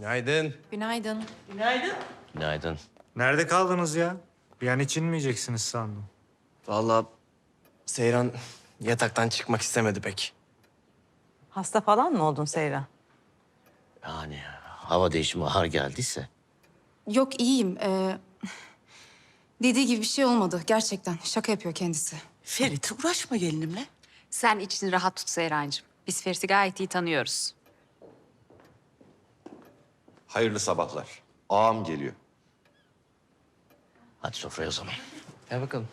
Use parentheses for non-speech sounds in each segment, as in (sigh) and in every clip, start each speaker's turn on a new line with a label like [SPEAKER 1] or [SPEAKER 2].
[SPEAKER 1] Günaydın.
[SPEAKER 2] Günaydın.
[SPEAKER 3] Günaydın.
[SPEAKER 4] Nerede kaldınız ya? Bir an hiç inmeyeceksiniz sandım.
[SPEAKER 1] Vallahi Seyran yataktan çıkmak istemedi pek.
[SPEAKER 5] Hasta falan mı oldun Seyran?
[SPEAKER 3] Yani hava değişimi ağır geldiyse.
[SPEAKER 2] Yok iyiyim. Ee, dediği gibi bir şey olmadı gerçekten. Şaka yapıyor kendisi.
[SPEAKER 6] Ferit uğraşma gelinimle.
[SPEAKER 7] Sen içini rahat tut Seyrancığım. Biz Ferit'i gayet iyi tanıyoruz.
[SPEAKER 8] Hayırlı sabahlar. Ağam geliyor.
[SPEAKER 3] Hadi sofraya o zaman.
[SPEAKER 1] Gel bakalım.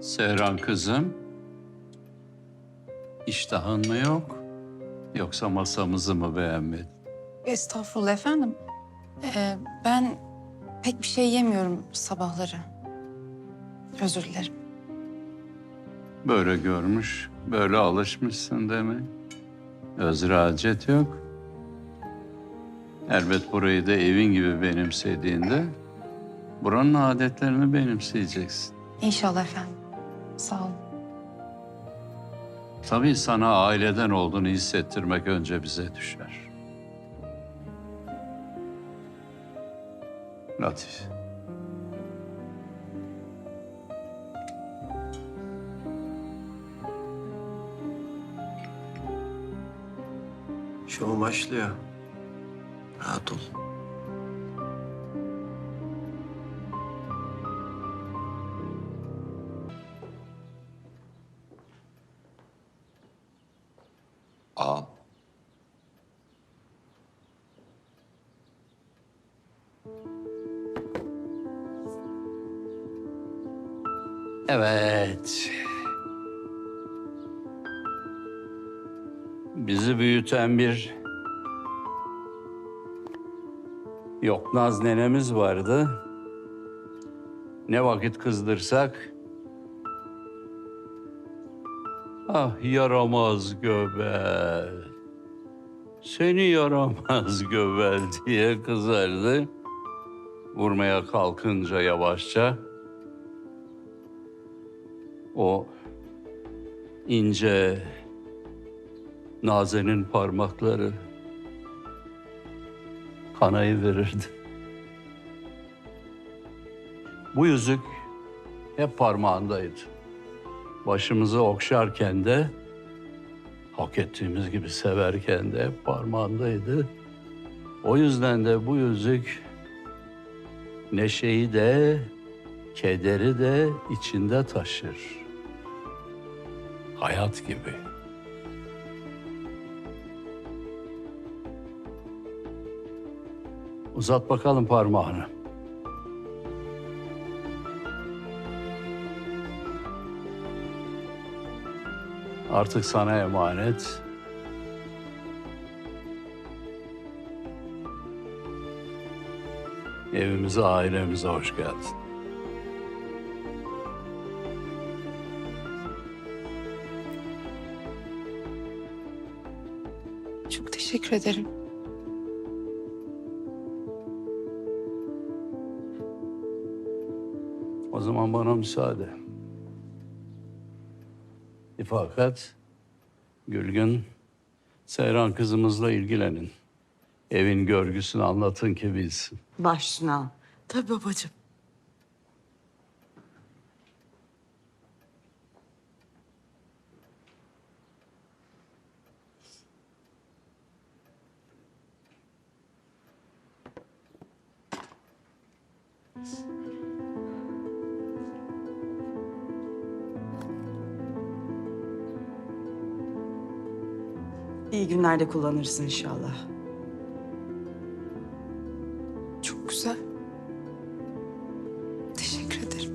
[SPEAKER 9] Seyran kızım. İştahın mı yok? Yoksa masamızı mı beğenmedin?
[SPEAKER 2] Estağfurullah efendim. Ee, ben pek bir şey yemiyorum sabahları. Özür dilerim.
[SPEAKER 9] Böyle görmüş, böyle alışmışsın demek. Özür hacet yok. Elbet burayı da evin gibi benimsediğinde buranın adetlerini benimseyeceksin.
[SPEAKER 2] İnşallah efendim. Sağ olun.
[SPEAKER 9] Tabii sana aileden olduğunu hissettirmek önce bize düşer. Latif.
[SPEAKER 1] Şov başlıyor. Rahat ol.
[SPEAKER 8] Ağam.
[SPEAKER 9] Evet. Bizi büyüten bir Yoknaz nenemiz vardı. Ne vakit kızdırsak Ah yaramaz göbel. Seni yaramaz (laughs) göbel diye kızardı. Vurmaya kalkınca yavaşça o ince Naze'nin parmakları kanayı verirdi. Bu yüzük hep parmağındaydı. Başımızı okşarken de hak ettiğimiz gibi severken de hep parmağındaydı. O yüzden de bu yüzük neşeyi de kederi de içinde taşır. Hayat gibi. Uzat bakalım parmağını. Artık sana emanet. Evimize, ailemize hoş geldin.
[SPEAKER 2] Çok teşekkür ederim.
[SPEAKER 9] O zaman bana müsaade. İfakat, Gülgün, Seyran kızımızla ilgilenin. Evin görgüsünü anlatın ki bilsin.
[SPEAKER 5] Başına.
[SPEAKER 6] Tabii babacığım. İyi günlerde kullanırsın inşallah.
[SPEAKER 2] Çok güzel. Teşekkür ederim.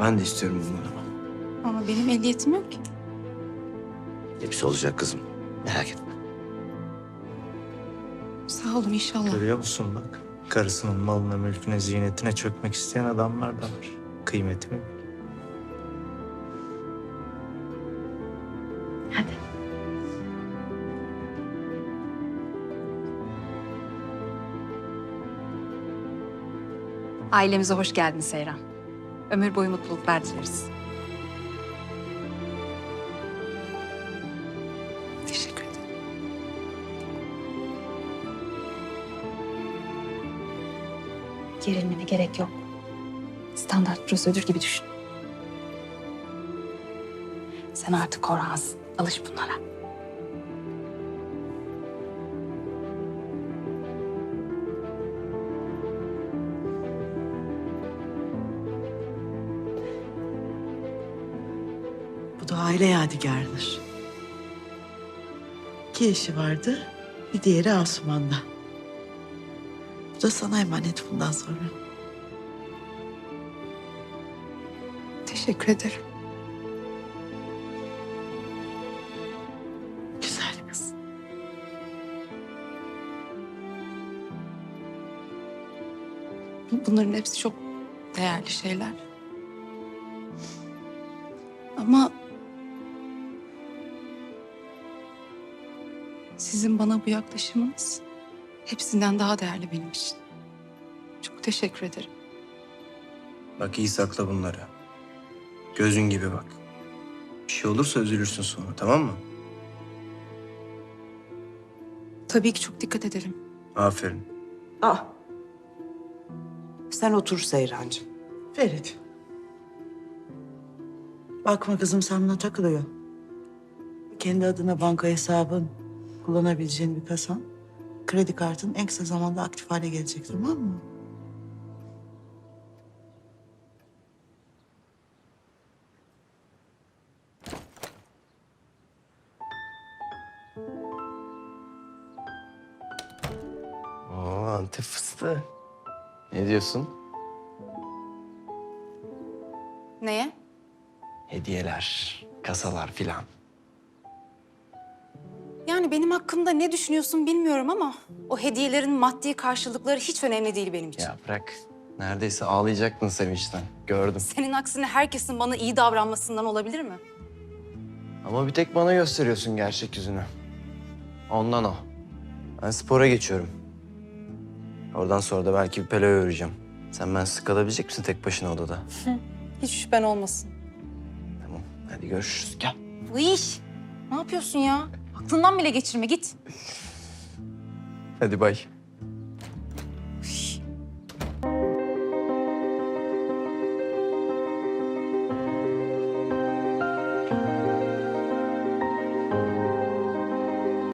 [SPEAKER 1] Ben de istiyorum bunları.
[SPEAKER 2] Ama benim ehliyetim yok ki.
[SPEAKER 3] Hepsi olacak kızım. Merak etme.
[SPEAKER 2] Sağ olun inşallah.
[SPEAKER 4] Görüyor musun bak? Karısının malına, mülküne, ziynetine çökmek isteyen adamlar da var. Kıymeti mi?
[SPEAKER 7] Ailemize hoş geldin Seyran. Ömür boyu mutluluklar dileriz. Gerilmene gerek yok. Standart prosedür gibi düşün. Sen artık Korhan'sın. Alış bunlara.
[SPEAKER 6] Bu da aile yadigarıdır. İki eşi vardı, bir diğeri Asuman'da. Bu da sana emanet bundan sonra.
[SPEAKER 2] Teşekkür ederim.
[SPEAKER 6] Güzel kız.
[SPEAKER 2] Bunların hepsi çok değerli şeyler. Ama sizin bana bu yaklaşımınız hepsinden daha değerli benim için. Çok teşekkür ederim.
[SPEAKER 1] Bak iyi sakla bunları. Gözün gibi bak. Bir şey olursa üzülürsün sonra tamam mı?
[SPEAKER 2] Tabii ki çok dikkat ederim.
[SPEAKER 1] Aferin.
[SPEAKER 6] Ah. Sen otur Seyrancığım. Ferit. Bakma kızım sen buna takılıyor. Kendi adına banka hesabın, kullanabileceğin bir kasan. Kredi kartın en kısa zamanda aktif hale gelecek tamam mı?
[SPEAKER 1] Oo antep fıstığı. Ne diyorsun?
[SPEAKER 2] Neye?
[SPEAKER 1] Hediyeler, kasalar filan.
[SPEAKER 2] Yani benim hakkımda ne düşünüyorsun bilmiyorum ama o hediyelerin maddi karşılıkları hiç önemli değil benim için.
[SPEAKER 1] Ya bırak. Neredeyse ağlayacaktın sevinçten. Gördüm.
[SPEAKER 2] Senin aksine herkesin bana iyi davranmasından olabilir mi?
[SPEAKER 1] Ama bir tek bana gösteriyorsun gerçek yüzünü. Ondan o. Ben spora geçiyorum. Oradan sonra da belki bir Pelo'yu öreceğim. Sen ben kalabilecek misin tek başına odada? (laughs)
[SPEAKER 2] Hiç şüphen olmasın.
[SPEAKER 1] Tamam. Hadi görüşürüz. Gel.
[SPEAKER 2] Iş. Ne yapıyorsun ya? Aklından bile geçirme git.
[SPEAKER 1] Hadi bay.